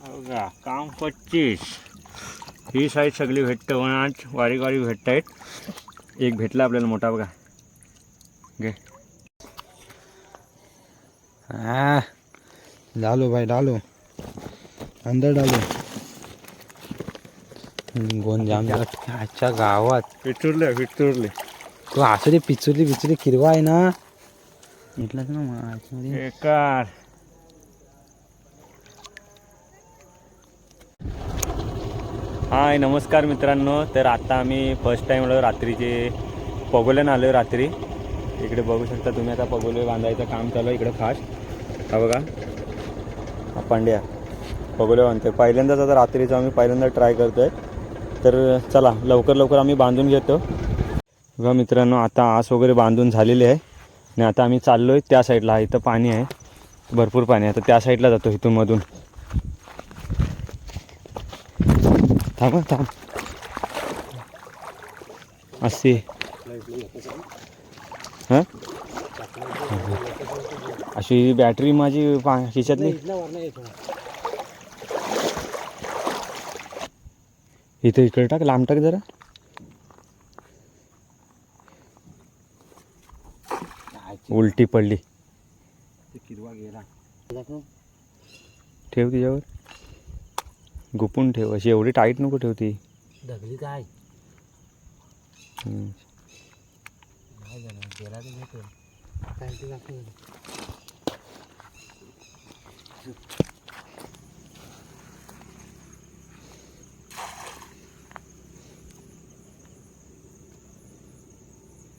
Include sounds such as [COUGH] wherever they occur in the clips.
बघा काम पच्चीस. ही साईज सगळी भेटतं आज वारी वारी भेटत. आहेत एक भेटला आपल्याला मोठा बघा. घे. हाँ. डालो भाई डालो. अंदर डालो. गोन जाम झाला अच्छा गावात. पिचुरले पिचुरले तो असं ते पिचुरली पिचुरली किरवा आहे ना? म्हटलंच ना मग आतमध्ये. बेकार हाय नमस्कार मित्रांनो. तर आता आम्ही फर्स्ट टाईम आलो रात्रीचे. पगोल्यानं आलो रात्री. इकडे बघू शकता तुम्ही आता पगोले बांधायचं काम चालू आहे इकडं फास्ट हा बघा. पांड्या. पगोले बांधतोय. पहिल्यांदाच आता रात्रीचं आम्ही पहिल्यांदा ट्राय करतो आहे तर चला लवकर लवकर आम्ही बांधून घेतो. बघा मित्रांनो आता आस वगैरे बांधून झालेली आहे. आणि आता आम्ही चाललो आहे त्या साईडला इथं पाणी आहे. भरपूर पाणी आहे. तर त्या साईडला जातो इथून मधून. थांब थांब असे हां अशी बॅटरी माझी खिशातली. इथं इकडे टाक लांब टाक जरा. उलटी पडली. ठेव तिच्यावर. गुपून ठेव. अशी एवढी टाईट नको ठेवती दगली काय? हम्म. नाही झालं गेला तर घेतो काय ते दाखव.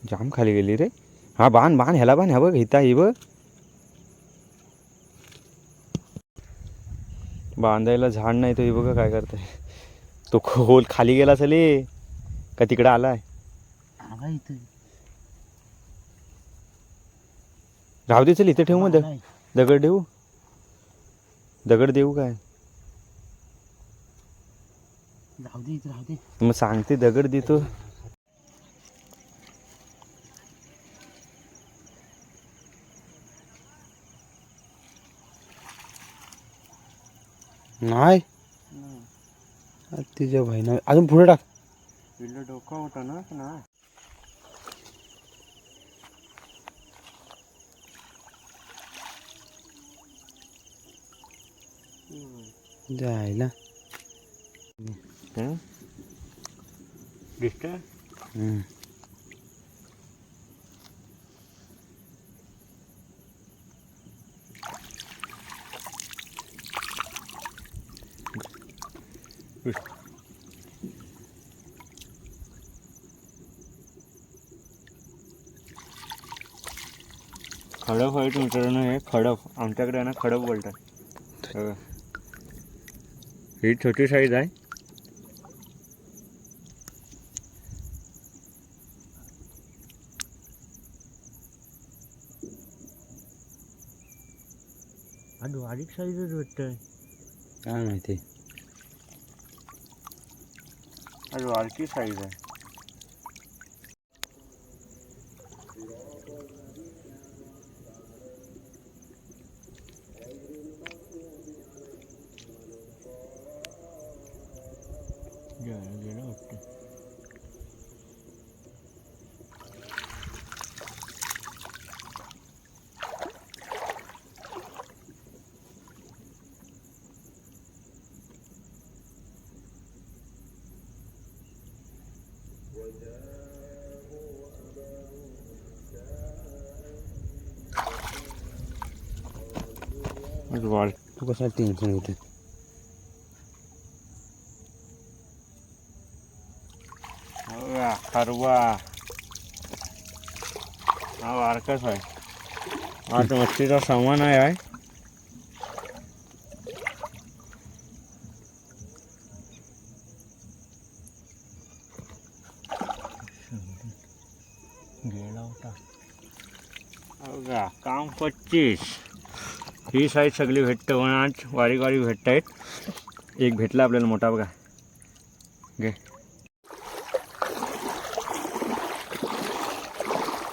जाम खाली गेली रे. हा बाण बाण ह्याला बाण ह्या बघ इथं ही बघ. बांधायला झाड नाही तो ही बघा काय करतोय. तो खोल खाली गेला चले का तिकडं आलाय? आला इथं. राहू दे चल इथं ठेवू मग. दगड देऊ दगड देऊ काय? राहू दे इथं राहू दे. मग सांगते दगड देतो. नाही. तिच्या बहिणा अजून पुढे टाक. डोका होता ना ना. जायला दिसतंय? हम्म. खडप आहे मित्रांनो हे खडप. आमच्याकडे ना खडप बोलतात. ही छोटी साईज आहे. बारीक साईजच भेटतंय. काय माहिती? आणि बारकी साईज आहे वाढ तू कसा टेन्शन घेते खरवा हा वारकस आहे तो मच्छीचा सामान आहे गेला होता बघा काम पच्चीस. ही साईज सगळी भेटतं आज वारी वारी भेटत. आहेत एक भेटला आपल्याला मोठा बघा. घे.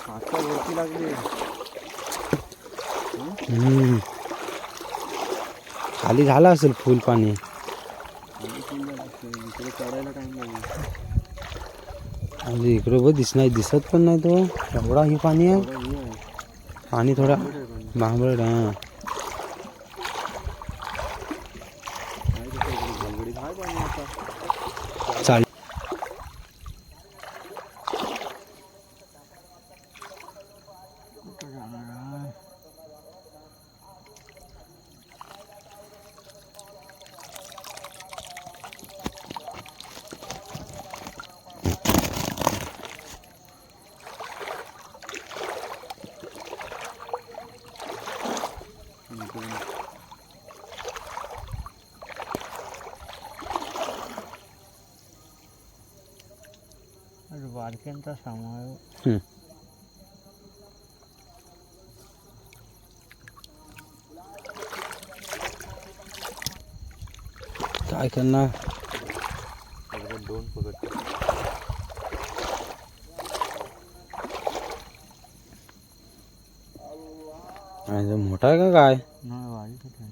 आता वरती लागली. खाली झालं असेल फुल पाणी. इकडे चढायला टाइम लागेल. म्हणजे इकडे बघ नाही दिसत पण नाही तो. एवढा ही पाणी आहे. पाणी थोडा बांबरट हां चाल सामाळ हम्म. काय करणार? दोन पकड मोठा आहे का काय? नाही वाढीच आहे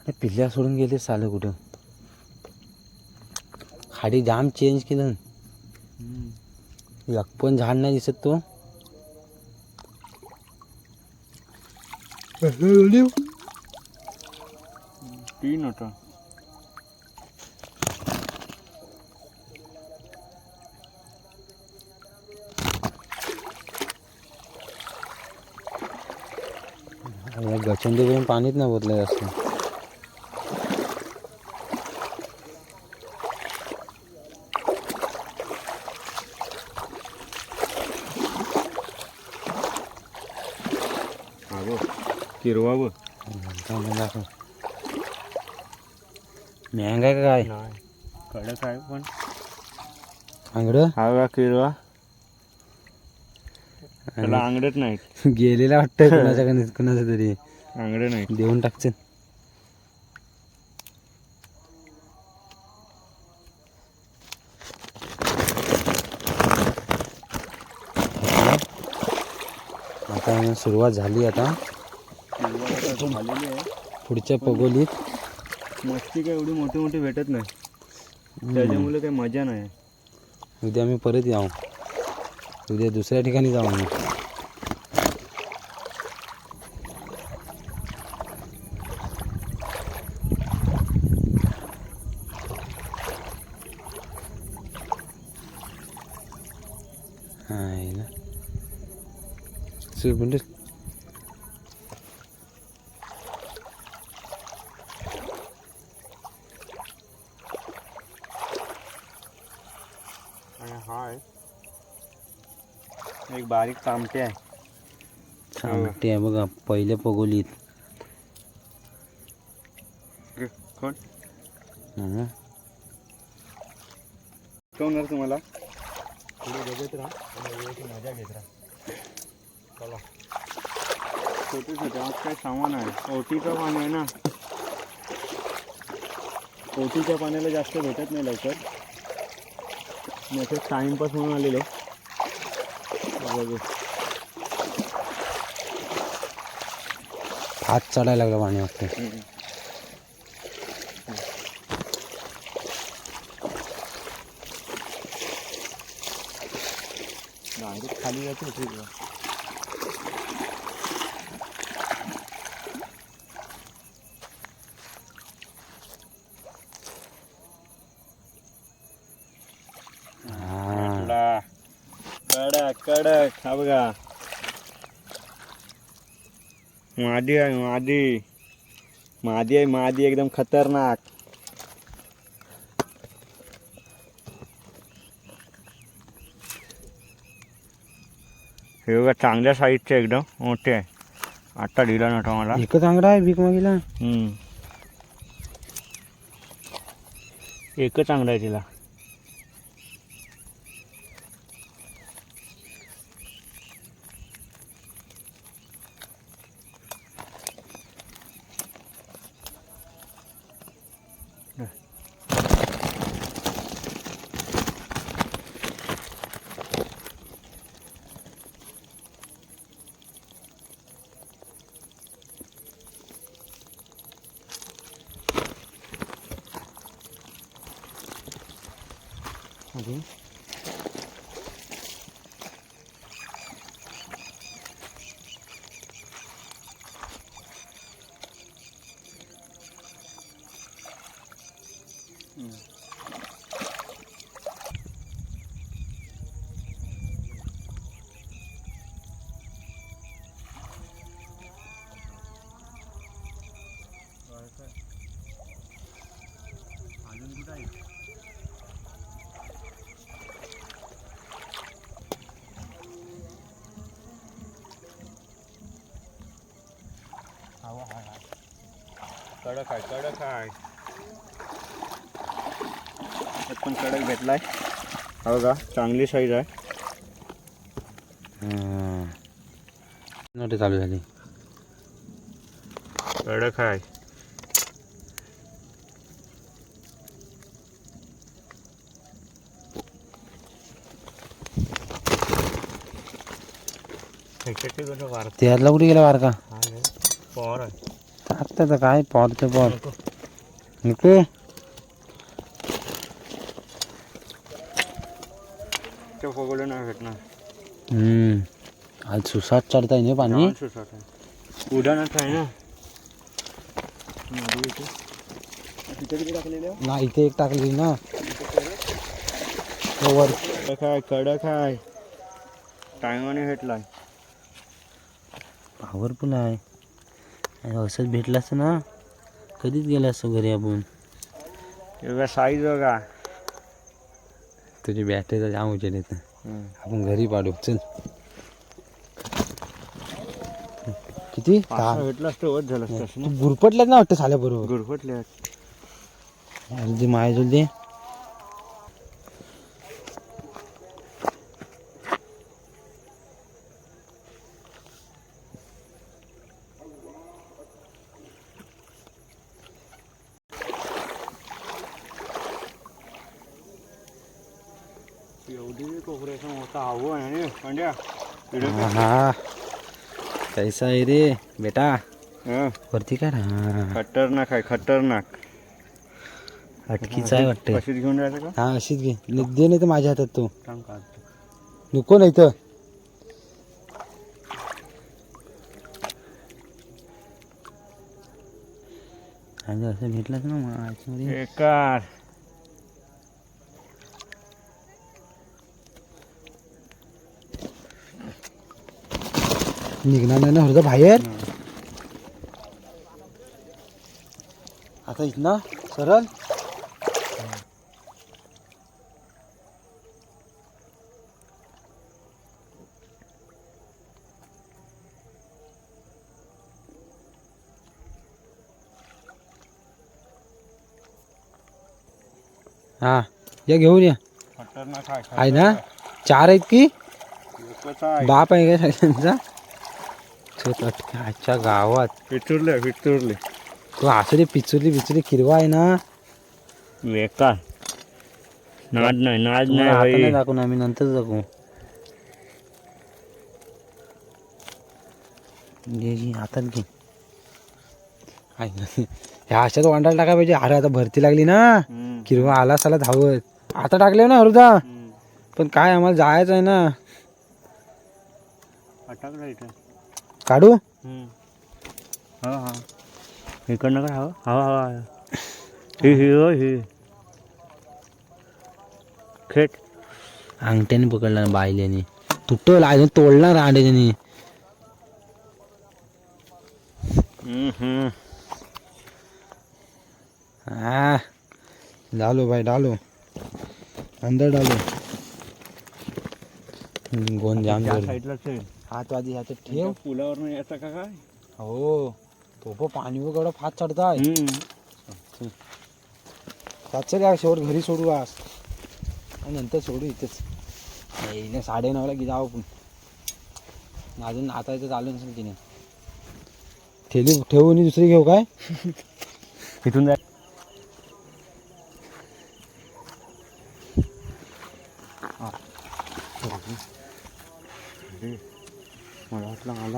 अरे पिल्ल्या सोडून गेले चालू कुठं? खाडी जाम चेंज केलं. एक पण झाड नाही दिसत तो. तीन होता करून पाणीच नाही बोतलं जास्त हा बघ दाखव मॅंग आहे का काय? कडक आहे पण. आंगडं हा बघा किरवा? त्याला आंगडत नाही गेलेला वाटतं कुणाच्या का कुणाचं तरी. आंगडे नाही देऊन टाकचं आता सुरुवात झाली आता. झालेली आहे. पुढच्या पगोलीत मस्ती काय एवढी मोठी मोठी भेटत नाही. त्याच्यामुळे काही मजा नाही. उद्या आम्ही परत जाऊ. उद्या दुसऱ्या ठिकाणी जाऊ आम्ही आहे ना. आणि हा आहे एक बारीक तामटे आहे. चांगली आहे बघा पहिल्या पगोलीत. कोण? हं. शिकवणार तुम्हाला? पुढे बघत राहा मजा घेत राहा. चला. छोटे छोटे आज काय सामान आहे? ओटीचं पाणी आहे ना? ओटीच्या पाण्याला जास्त भेटत नाही लवकर. नाही टाइमपास म्हणून आलेलो. बघू. हात चढायला लागला पाणी वाटतं खाली जाते ठीक हा कडक हा बघा. मादी आहे मादी. मादी आहे मादी एकदम खतरनाक. हे बघा चांगल्या साईजचे एकदम मोठे आहे. आत्ता दिला नव्हता मला. एकच आंगडा आहे भीक मागीला. हम्म. एकच चांगला आहे तिला. कडक आहे कडक आहे. त्यात पण कडक भेटलाय. हो का चांगली साईज आहे. नोटे चालू झाली. कडक आहे. त्यातला कुठे गेला बारका पॉवर आहे. टाकतं तर काय पॉट नको. ते फगवले नाही भेटणार. हम्म. आज सुसाट चढताय ना पाणी? सुसाट आहे. ना. हो? ना इथे एक टाकली ना. वर कडक आहे कडक आहे. टायमाने भेटलाय. पॉवरफुल आहे. असंच भेटलं असतं ना? कधीच गेलं असतं घरी आपण? तेव्हा साईज बघा तुझी बॅटरीचा जाम उचल येतं. आपण घरी पाडू. चल. किती? भेटलं असतं वध झालं असतं गुरपटल्यात ना? वाटतं झाल्या बरोबर? गुरफटले अर्धी माय जुलदी एवढी कोपऱ्याचा मोठा हवं आहे ना पांड्या इकडे हा कैसा आहे रे बेटा. हा, वरती काय हा. खतरनाक आहे खतरनाक. अटकीच आहे वाटतं. घेऊन जायचं का? हा अशीच घे. नि- दे नाही तर माझ्या हातात तू. नको नाही तर. असं भेटलंच ना मग बेकार. निघणार नाही ना हृदय बाहेर? आता इथं सरळ. हा या घेऊन या. आहे ना? चार आहेत की? बाप आहे का सगळ्यांचा? अटका आजच्या गावात. पिचुरले पिचुरले. तो असं ते पिचुरली पिचुरली किरवा आहे ना? बेकार नाद नाही नाद तुम्हाला आता नाही नाही भाई दाखवून आम्ही नंतर दाखवू घे घे हातात घे. आहे ना ह्या अशाच वांडाला टाका पाहिजे. अरे आता भरती लागली ना. हम्म. किरवा आला साला धावत. आता टाकले ना हरुदा. पण काय आम्हाला जायचं आहे ना. अटकलं इथे. काढू? हा हा. इकडनं काय हवं हवा हवा. ही ही हो ही. खेट. अंगठ्याने पकडला बायल्याने तुटल अजून तोडला रांडे त्याने हम्म. हाँ डालो भाई डालो. अंदर डालो. गोंद जाम आहे हात आधी हातात ठेव. पुलावर यायचं का काय? हो. तो पण पाणी केवढा फास्ट चढताय. सातशे शेवट घरी सोडू आज. आणि नंतर सोडू इथेच. नाही साडे नऊला की जाऊ आपण. अजून आता इथं चालू नसेल तिने. ठेली ठेवू आणि दुसरी घेऊ काय? [LAUGHS] इथून जाय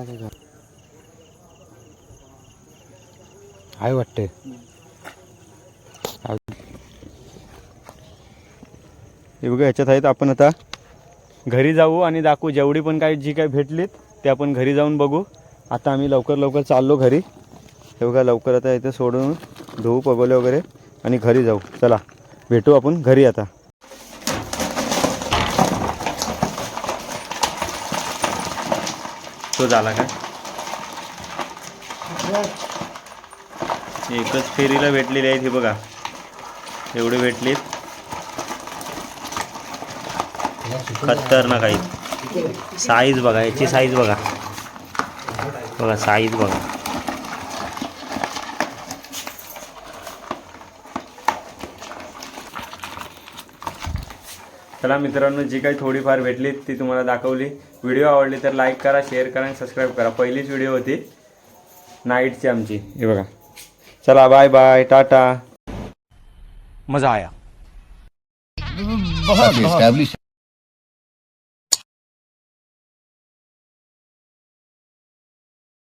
वाटलं घर. आहे वाटते हे बघा ह्याच्यात आहेत आपण आता. घरी जाऊ आणि दाखवू. जेवढी पण काही जी काही भेटलीत ते आपण घरी जाऊन बघू. आता आम्ही लवकर लवकर चाललो घरी. हे बघा लवकर आता इथे सोडून धुवू पगवले वगैरे आणि घरी जाऊ. चला भेटू आपण घरी आता. तो झाला का? एकच फेरीला भेटलेली आहेत हे बघा. एवढे भेटलीत. खतरनाक आहेत. साईज बघा याची साईज बघा. बघा साईज बघा. चला मित्रांनो जी काही थोडीफार भेटली ती तुम्हाला दाखवली. व्हिडिओ आवडली तर लाईक करा शेअर करा आणि सबस्क्राईब करा. पहिलीच व्हिडिओ होती नाईटची आमची. हे बघा. चला बाय बाय टाटा. मजा आया.